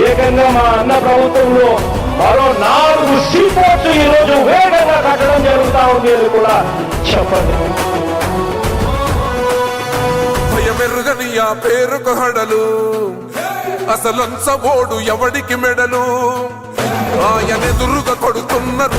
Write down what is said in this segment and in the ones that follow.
ఏకంగా మా అన్న ప్రభుత్వంలో మరో నాలుగు సీపోర్ట్స్ ఈ రోజు వేగంగా కట్టడం జరుగుతూ ఉంది అని కూడా చెప్పండి. భయమెరుగని ఆ పేరుకు హడలు. అసలంచబోడు ఎవడికి మెడలు? ఆయనెదురుగా కొడుతున్నారు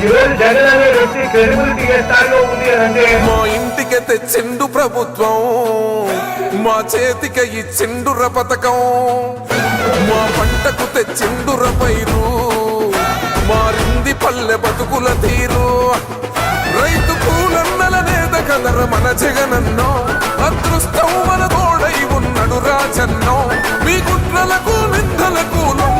ఈరోజు జగన్ అనే వ్యక్తి క్రెడిబిలిటీ ఏ స్థాయిలో ఉంది అంటే మా ఇంటికి తెచ్చిండు ప్రభుత్వం మా చేతికి ఇచ్చిండుర పథకం మా పంటకు తెచ్చిండుర పైరు మారింది పల్లె బతుకుల తీరు. రైతు కూలన్నల నేత కదర మన జగనన్నో అదృష్టం మన తోడై ఉన్నడు రాజన్నో. మీ కుట్రలకు నిందలకు లొంగ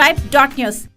subscribe dot news.